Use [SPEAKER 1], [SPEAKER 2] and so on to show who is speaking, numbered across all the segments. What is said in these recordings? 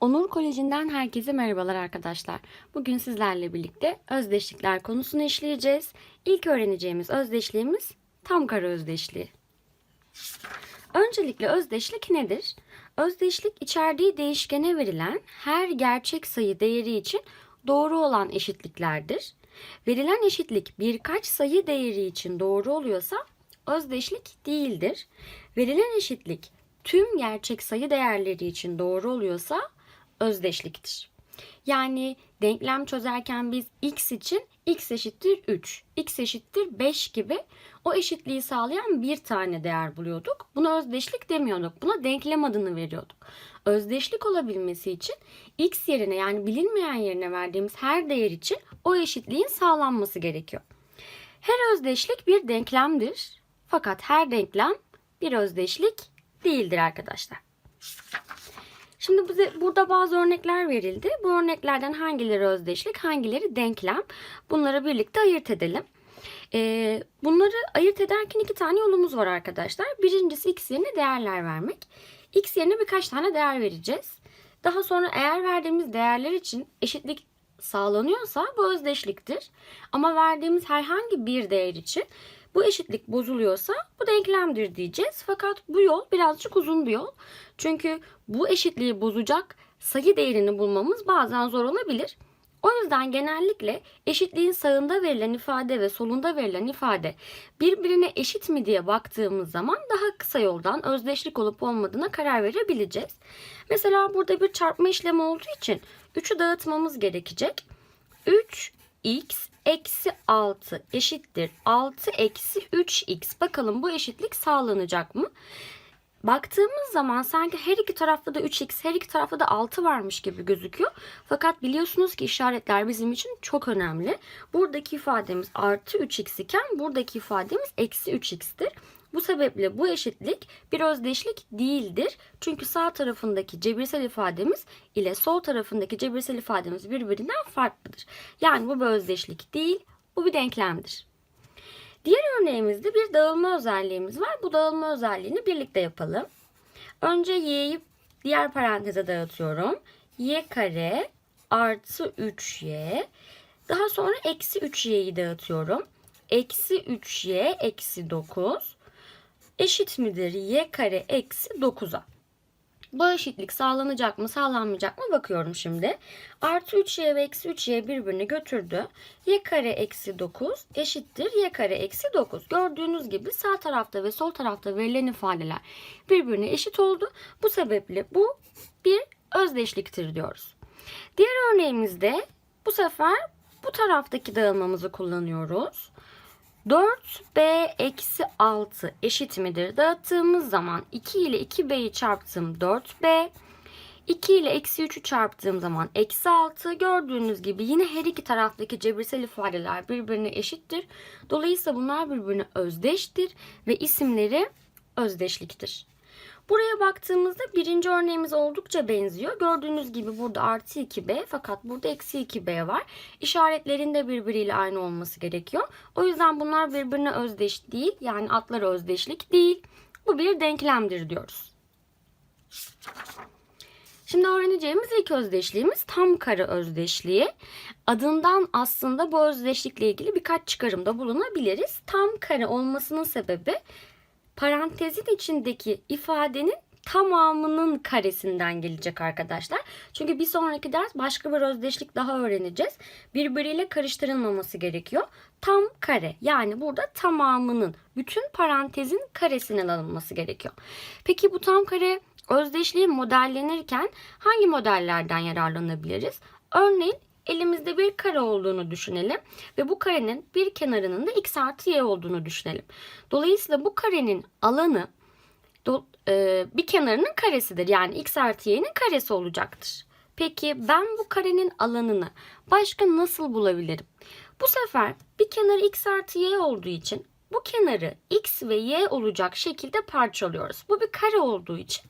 [SPEAKER 1] Onur Koleji'nden herkese merhabalar arkadaşlar. Bugün sizlerle birlikte özdeşlikler konusunu işleyeceğiz. İlk öğreneceğimiz özdeşliğimiz tam kare özdeşliği. Öncelikle özdeşlik nedir? Özdeşlik içerdiği değişkene verilen her gerçek sayı değeri için doğru olan eşitliklerdir. Verilen eşitlik birkaç sayı değeri için doğru oluyorsa özdeşlik değildir. Verilen eşitlik tüm gerçek sayı değerleri için doğru oluyorsa özdeşliktir. Yani denklem çözerken biz x için x eşittir 3, x eşittir 5 gibi o eşitliği sağlayan bir tane değer buluyorduk. Buna özdeşlik demiyorduk. Buna denklem adını veriyorduk. Özdeşlik olabilmesi için x yerine yani bilinmeyen yerine verdiğimiz her değer için o eşitliğin sağlanması gerekiyor. Her özdeşlik bir denklemdir. Fakat her denklem bir özdeşlik değildir arkadaşlar. Şimdi bize burada bazı örnekler verildi. Bu örneklerden hangileri özdeşlik, hangileri denklem? Bunları birlikte ayırt edelim. Ee, bunları ayırt ederken iki tane yolumuz var arkadaşlar. Birincisi x yerine değerler vermek. x yerine birkaç tane değer vereceğiz. Daha sonra eğer verdiğimiz değerler için eşitlik sağlanıyorsa bu özdeşliktir. Ama verdiğimiz herhangi bir değer için bu eşitlik bozuluyorsa bu denklemdir diyeceğiz. Fakat bu yol birazcık uzun bir yol. Çünkü bu eşitliği bozacak sayı değerini bulmamız bazen zor olabilir. O yüzden genellikle eşitliğin sağında verilen ifade ve solunda verilen ifade birbirine eşit mi diye baktığımız zaman daha kısa yoldan özdeşlik olup olmadığına karar verebileceğiz. Mesela burada bir çarpma işlemi olduğu için 3'ü dağıtmamız gerekecek. 3x eksi 6 eşittir 6 eksi 3x. Bakalım bu eşitlik sağlanacak mı? Baktığımız zaman sanki her iki tarafta da 3x, her iki tarafta da 6 varmış gibi gözüküyor. Fakat biliyorsunuz ki işaretler bizim için çok önemli. Buradaki ifademiz artı 3x iken buradaki ifademiz eksi 3x'tir. Bu sebeple bu eşitlik bir özdeşlik değildir. Çünkü sağ tarafındaki cebirsel ifademiz ile sol tarafındaki cebirsel ifademiz birbirinden farklıdır. Yani bu bir özdeşlik değil, bu bir denklemdir. Diğer örneğimizde bir dağılma özelliğimiz var. Bu dağılma özelliğini birlikte yapalım. Önce y'yi diğer paranteze dağıtıyorum. y kare artı 3y. Daha sonra eksi 3y'yi dağıtıyorum. Eksi 3y eksi 9 eşit midir y kare eksi 9'a. Bu eşitlik sağlanacak mı sağlanmayacak mı bakıyorum şimdi. Artı 3y ve eksi 3y birbirini götürdü. y kare eksi 9 eşittir y kare eksi 9. Gördüğünüz gibi sağ tarafta ve sol tarafta verilen ifadeler birbirine eşit oldu. Bu sebeple bu bir özdeşliktir diyoruz. Diğer örneğimizde bu sefer bu taraftaki dağılmamızı kullanıyoruz. 4b eksi 6 eşit midir? Dağıttığımız zaman 2 ile 2b'yi çarptım 4b. 2 ile eksi 3'ü çarptığım zaman eksi 6. Gördüğünüz gibi yine her iki taraftaki cebirsel ifadeler birbirine eşittir. Dolayısıyla bunlar birbirine özdeştir ve isimleri özdeşliktir. Buraya baktığımızda birinci örneğimiz oldukça benziyor. Gördüğünüz gibi burada artı 2b fakat burada eksi 2b var. İşaretlerin de birbiriyle aynı olması gerekiyor. O yüzden bunlar birbirine özdeş değil. Yani atları özdeşlik değil. Bu bir denklemdir diyoruz. Şimdi öğreneceğimiz ilk özdeşliğimiz tam kare özdeşliği. Adından aslında bu özdeşlikle ilgili birkaç çıkarımda bulunabiliriz. Tam kare olmasının sebebi parantezin içindeki ifadenin tamamının karesinden gelecek arkadaşlar. Çünkü bir sonraki ders başka bir özdeşlik daha öğreneceğiz. Birbiriyle karıştırılmaması gerekiyor. Tam kare yani burada tamamının bütün parantezin karesinin alınması gerekiyor. Peki bu tam kare özdeşliği modellenirken hangi modellerden yararlanabiliriz? Örneğin elimizde bir kare olduğunu düşünelim ve bu karenin bir kenarının da x artı y olduğunu düşünelim. Dolayısıyla bu karenin alanı e, bir kenarının karesidir. Yani x artı y'nin karesi olacaktır. Peki ben bu karenin alanını başka nasıl bulabilirim? Bu sefer bir kenarı x artı y olduğu için bu kenarı x ve y olacak şekilde parçalıyoruz. Bu bir kare olduğu için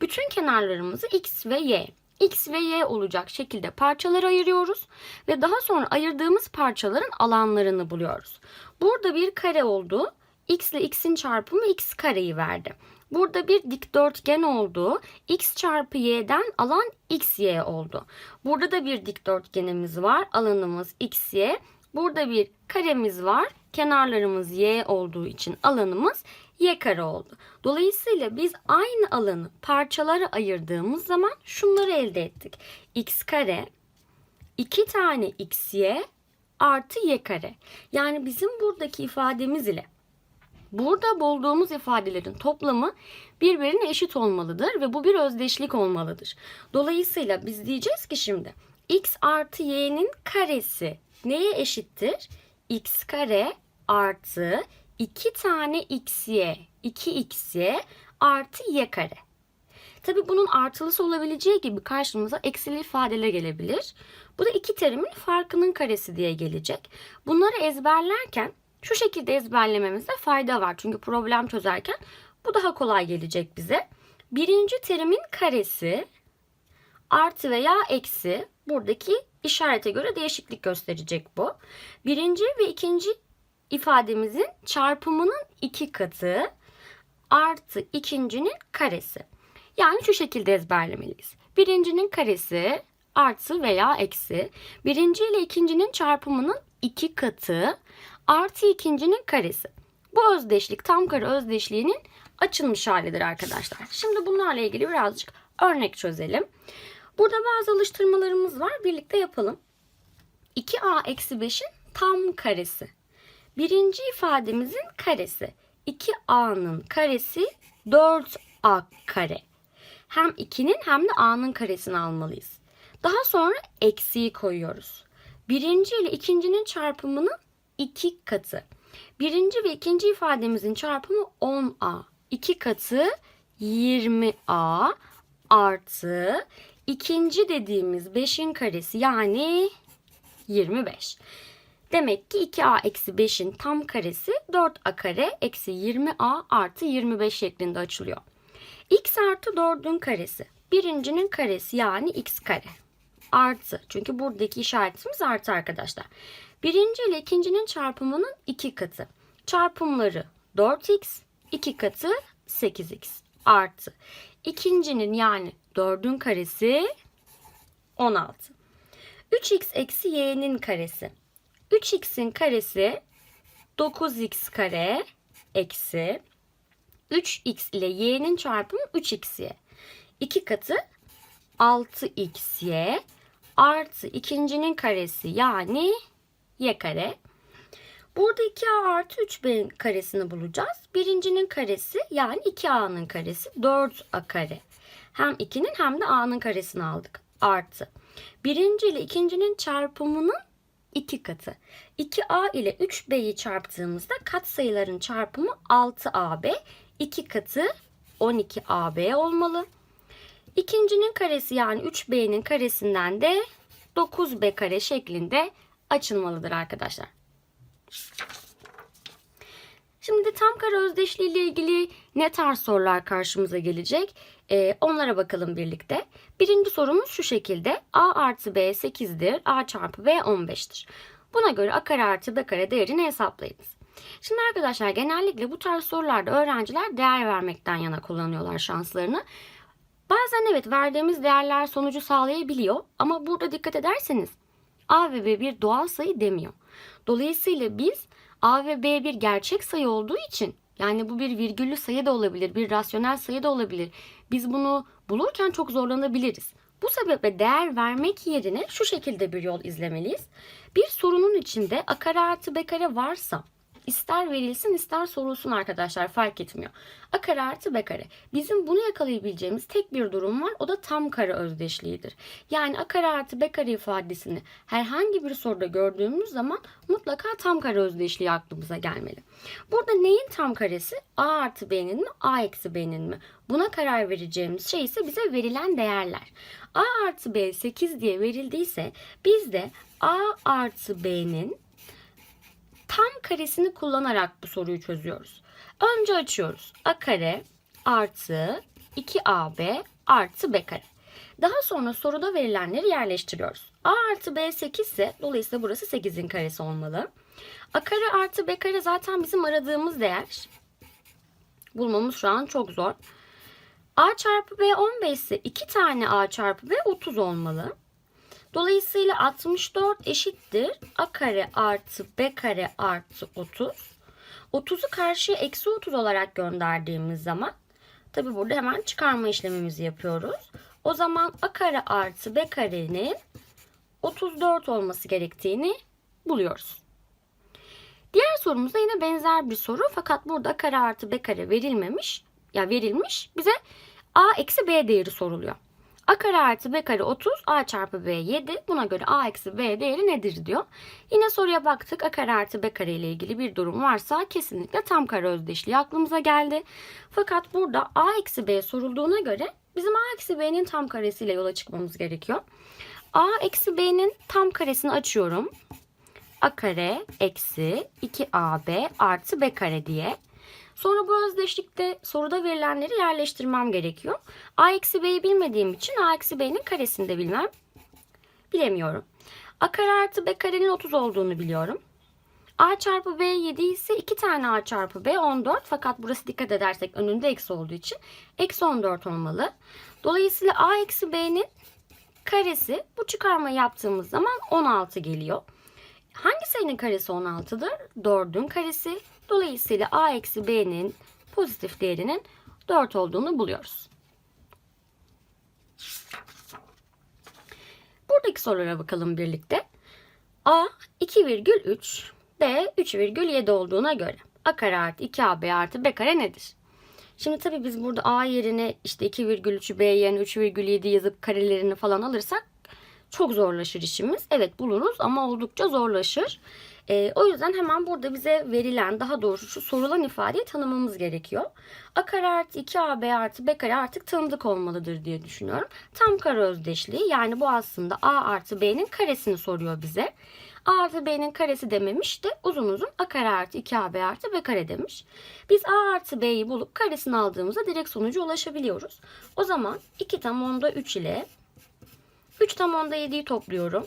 [SPEAKER 1] bütün kenarlarımızı x ve y x ve y olacak şekilde parçalara ayırıyoruz ve daha sonra ayırdığımız parçaların alanlarını buluyoruz. Burada bir kare oldu. x ile x'in çarpımı x kareyi verdi. Burada bir dikdörtgen oldu. X çarpı y'den alan xy oldu. Burada da bir dikdörtgenimiz var. Alanımız xy. Burada bir karemiz var. Kenarlarımız y olduğu için alanımız y kare oldu. Dolayısıyla biz aynı alanı parçalara ayırdığımız zaman şunları elde ettik. x kare 2 tane xy artı y kare. Yani bizim buradaki ifademiz ile burada bulduğumuz ifadelerin toplamı birbirine eşit olmalıdır ve bu bir özdeşlik olmalıdır. Dolayısıyla biz diyeceğiz ki şimdi x artı y'nin karesi neye eşittir? x kare artı 2 tane xy, 2xy artı y kare. Tabi bunun artılısı olabileceği gibi karşımıza eksili ifadeler gelebilir. Bu da iki terimin farkının karesi diye gelecek. Bunları ezberlerken şu şekilde ezberlememizde fayda var. Çünkü problem çözerken bu daha kolay gelecek bize. Birinci terimin karesi artı veya eksi buradaki işarete göre değişiklik gösterecek bu. Birinci ve ikinci ifademizin çarpımının iki katı artı ikincinin karesi. Yani şu şekilde ezberlemeliyiz. Birincinin karesi artı veya eksi. Birinci ile ikincinin çarpımının iki katı artı ikincinin karesi. Bu özdeşlik tam kare özdeşliğinin açılmış halidir arkadaşlar. Şimdi bunlarla ilgili birazcık örnek çözelim. Burada bazı alıştırmalarımız var. Birlikte yapalım. 2a eksi 5'in tam karesi. Birinci ifademizin karesi. 2a'nın karesi 4a kare. Hem 2'nin hem de a'nın karesini almalıyız. Daha sonra eksiği koyuyoruz. Birinci ile ikincinin çarpımının iki katı. Birinci ve ikinci ifademizin çarpımı 10a. 2 katı 20a artı ikinci dediğimiz 5'in karesi yani 25. Demek ki 2a eksi 5'in tam karesi 4a kare eksi 20a artı 25 şeklinde açılıyor. x artı 4'ün karesi. Birincinin karesi yani x kare. Artı. Çünkü buradaki işaretimiz artı arkadaşlar. Birinci ile ikincinin çarpımının iki katı. Çarpımları 4x, 2 katı 8x artı. İkincinin yani 4'ün karesi 16. 3x eksi y'nin karesi. 3x'in karesi 9x kare eksi 3x ile y'nin çarpımı 3xy. 2 katı 6xy artı ikincinin karesi yani y kare. Burada 2a artı 3b'nin karesini bulacağız. Birincinin karesi yani 2a'nın karesi 4a kare. Hem 2'nin hem de a'nın karesini aldık. Artı. Birinci ile ikincinin çarpımının 2 katı. 2a ile 3b'yi çarptığımızda katsayıların çarpımı 6ab. 2 katı 12ab olmalı. İkincinin karesi yani 3b'nin karesinden de 9b kare şeklinde açılmalıdır arkadaşlar. Şimdi tam kare özdeşliği ile ilgili ne tarz sorular karşımıza gelecek? Ee, onlara bakalım birlikte. Birinci sorumuz şu şekilde. A artı B 8'dir. A çarpı B 15'tir. Buna göre A kare artı B kare değerini hesaplayınız. Şimdi arkadaşlar genellikle bu tarz sorularda öğrenciler değer vermekten yana kullanıyorlar şanslarını. Bazen evet verdiğimiz değerler sonucu sağlayabiliyor ama burada dikkat ederseniz A ve B bir doğal sayı demiyor. Dolayısıyla biz A ve B bir gerçek sayı olduğu için yani bu bir virgüllü sayı da olabilir, bir rasyonel sayı da olabilir. Biz bunu bulurken çok zorlanabiliriz. Bu sebeple değer vermek yerine şu şekilde bir yol izlemeliyiz. Bir sorunun içinde a kare artı b kare varsa ister verilsin ister sorulsun arkadaşlar fark etmiyor. A kare artı B kare. Bizim bunu yakalayabileceğimiz tek bir durum var. O da tam kare özdeşliğidir. Yani A kare artı B kare ifadesini herhangi bir soruda gördüğümüz zaman mutlaka tam kare özdeşliği aklımıza gelmeli. Burada neyin tam karesi? A artı B'nin mi? A eksi B'nin mi? Buna karar vereceğimiz şey ise bize verilen değerler. A artı B 8 diye verildiyse biz de A artı B'nin tam karesini kullanarak bu soruyu çözüyoruz. Önce açıyoruz. A kare artı 2AB artı B kare. Daha sonra soruda verilenleri yerleştiriyoruz. A artı B 8 ise dolayısıyla burası 8'in karesi olmalı. A kare artı B kare zaten bizim aradığımız değer. Bulmamız şu an çok zor. A çarpı B 15 ise 2 tane A çarpı B 30 olmalı. Dolayısıyla 64 eşittir A kare artı B kare artı 30. 30'u karşıya eksi 30 olarak gönderdiğimiz zaman tabi burada hemen çıkarma işlemimizi yapıyoruz. O zaman A kare artı B karenin 34 olması gerektiğini buluyoruz. Diğer sorumuzda yine benzer bir soru fakat burada A kare artı B kare verilmemiş. Ya verilmiş bize A eksi B değeri soruluyor. A kare artı B kare 30, A çarpı B 7. Buna göre A eksi B değeri nedir diyor. Yine soruya baktık. A kare artı B kare ile ilgili bir durum varsa kesinlikle tam kare özdeşliği aklımıza geldi. Fakat burada A eksi B sorulduğuna göre bizim A eksi B'nin tam karesiyle yola çıkmamız gerekiyor. A eksi B'nin tam karesini açıyorum. A kare eksi 2AB artı B kare diye. Sonra bu özdeşlikte soruda verilenleri yerleştirmem gerekiyor. A eksi B'yi bilmediğim için A eksi B'nin karesini de bilmem. Bilemiyorum. A kare artı B karenin 30 olduğunu biliyorum. A çarpı B 7 ise 2 tane A çarpı B 14. Fakat burası dikkat edersek önünde eksi olduğu için eksi 14 olmalı. Dolayısıyla A eksi B'nin karesi bu çıkarmayı yaptığımız zaman 16 geliyor. Hangi sayının karesi 16'dır? 4'ün karesi. Dolayısıyla a eksi b'nin pozitif değerinin 4 olduğunu buluyoruz. Buradaki sorulara bakalım birlikte. a 2,3 b 3,7 olduğuna göre a kare artı 2ab artı b kare nedir? Şimdi tabii biz burada a yerine işte 2,3'ü b yerine 3,7 yazıp karelerini falan alırsak çok zorlaşır işimiz. Evet buluruz ama oldukça zorlaşır. E, o yüzden hemen burada bize verilen daha doğrusu şu sorulan ifadeyi tanımamız gerekiyor. A kare artı 2AB artı B kare artık tanıdık olmalıdır diye düşünüyorum. Tam kare özdeşliği yani bu aslında A artı B'nin karesini soruyor bize. A artı B'nin karesi dememiş de uzun uzun A kare artı 2AB artı B kare demiş. Biz A artı B'yi bulup karesini aldığımızda direkt sonuca ulaşabiliyoruz. O zaman 2 tam onda 3 ile 3 tam onda 7'yi topluyorum.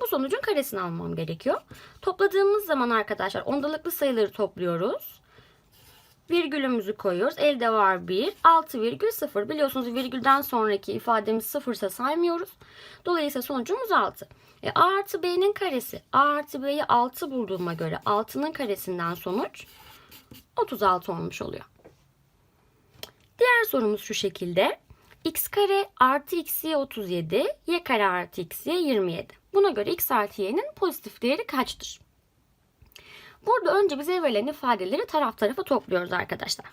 [SPEAKER 1] Bu sonucun karesini almam gerekiyor. Topladığımız zaman arkadaşlar ondalıklı sayıları topluyoruz. Virgülümüzü koyuyoruz. Elde var 1. 6,0. Biliyorsunuz virgülden sonraki ifademiz sıfırsa saymıyoruz. Dolayısıyla sonucumuz 6. E, A artı B'nin karesi. A artı B'yi 6 bulduğuma göre 6'nın karesinden sonuç 36 olmuş oluyor. Diğer sorumuz şu şekilde. X kare artı xy 37, y kare artı xy 27. Buna göre x artı y'nin pozitif değeri kaçtır? Burada önce bize verilen ifadeleri taraf tarafa topluyoruz arkadaşlar.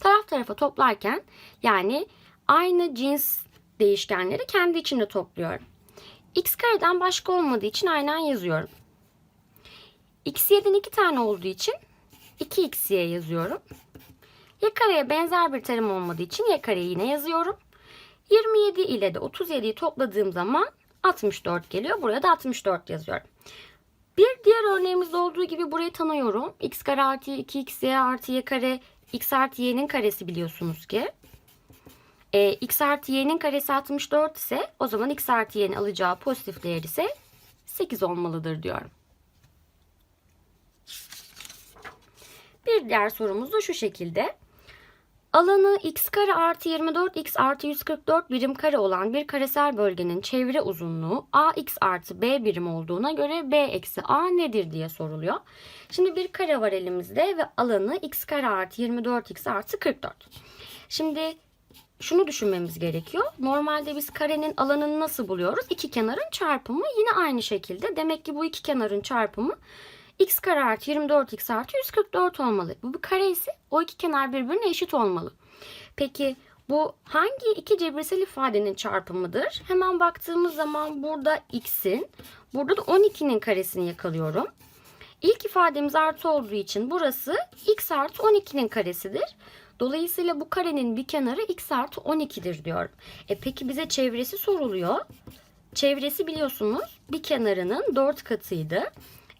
[SPEAKER 1] Taraf tarafa toplarken yani aynı cins değişkenleri kendi içinde topluyorum. x kareden başka olmadığı için aynen yazıyorum. x y'den iki tane olduğu için 2xy yazıyorum. Y benzer bir terim olmadığı için y yine yazıyorum. 27 ile de 37'yi topladığım zaman 64 geliyor. Buraya da 64 yazıyorum. Bir diğer örneğimizde olduğu gibi burayı tanıyorum. x kare artı 2xy artı y kare x artı y'nin karesi biliyorsunuz ki. E, x artı y'nin karesi 64 ise o zaman x artı y'nin alacağı pozitif değer ise 8 olmalıdır diyorum. Bir diğer sorumuz da şu şekilde. Alanı x kare artı 24 x artı 144 birim kare olan bir karesel bölgenin çevre uzunluğu ax artı b birim olduğuna göre b eksi a nedir diye soruluyor. Şimdi bir kare var elimizde ve alanı x kare artı 24 x artı 44. Şimdi şunu düşünmemiz gerekiyor. Normalde biz karenin alanını nasıl buluyoruz? İki kenarın çarpımı yine aynı şekilde. Demek ki bu iki kenarın çarpımı x kare artı 24x artı 144 olmalı. Bu bir kare ise o iki kenar birbirine eşit olmalı. Peki bu hangi iki cebirsel ifadenin çarpımıdır? Hemen baktığımız zaman burada x'in, burada da 12'nin karesini yakalıyorum. İlk ifademiz artı olduğu için burası x artı 12'nin karesidir. Dolayısıyla bu karenin bir kenarı x artı 12'dir diyorum. E peki bize çevresi soruluyor. Çevresi biliyorsunuz bir kenarının 4 katıydı.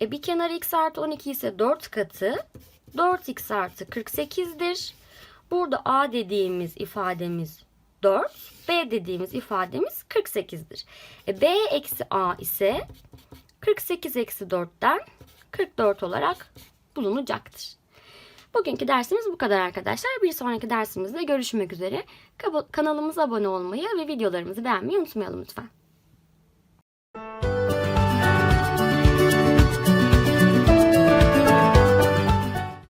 [SPEAKER 1] E bir kenar x artı 12 ise 4 katı 4x artı 48'dir. Burada a dediğimiz ifademiz 4, b dediğimiz ifademiz 48'dir. E b eksi a ise 48 eksi 4'ten 44 olarak bulunacaktır. Bugünkü dersimiz bu kadar arkadaşlar. Bir sonraki dersimizde görüşmek üzere. Kanalımıza abone olmayı ve videolarımızı beğenmeyi unutmayalım lütfen.